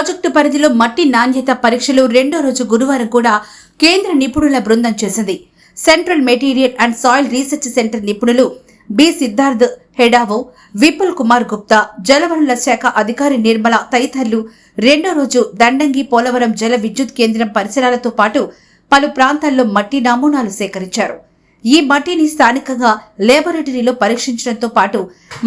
Project పరిధిలో మట్టి నాణ్యత పరీక్షలు రెండో రోజు గురువారం కూడా కేంద్ర నిపుణుల బృందం చేసింది. Central material and soil research centre నిపుణులు బి సిద్ధార్థ్ హెడావో విపుల్ కుమార్ గుప్తా జలవనరుల శాఖ అధికారి నిర్మల తదితరులు రెండో రోజు దండంగి పోలవరం జల విద్యుత్ కేంద్రం పరిసరాలతో పాటు పలు ప్రాంతాల్లో మట్టి నమూనాలు సేకరించారు. ఈ మట్టిని స్థానికంగా లేబొరేటరీలో పరీక్షించడంతో పాటు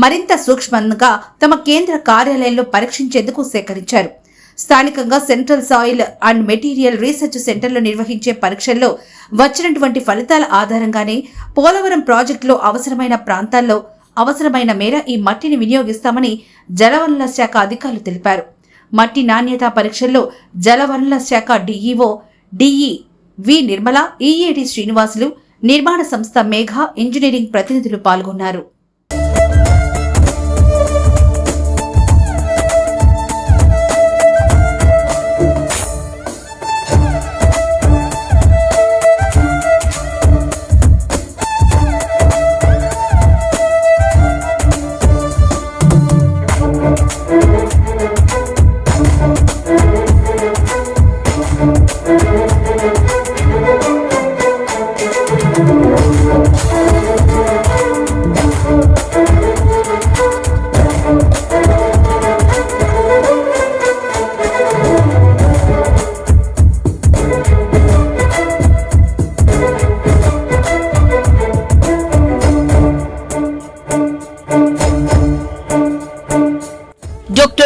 మరింత సూక్ష్మంగా తమ కేంద్ర కార్యాలయంలో పరీక్షించేందుకు సేకరించారు. స్థానికంగా central soil and material research సెంటర్లో నిర్వహించే పరీక్షల్లో వచ్చినటువంటి ఫలితాల ఆధారంగానే పోలవరం ప్రాజెక్టులో అవసరమైన ప్రాంతాల్లో అవసరమైన మేర ఈ మట్టిని వినియోగిస్తామని జలవనరుల శాఖ అధికారులు తెలిపారు. మట్టి నాణ్యత పరీక్షల్లో జలవనరుల శాఖ DEO DE V Nirmala EAD Srinivasulu నిర్మాణ సంస్థ మేఘ ఇంజనీరింగ్ ప్రతినిధులు పాల్గొన్నారు. Thank you.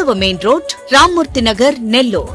கடுவ main road Ramurthy Nagar Nellore.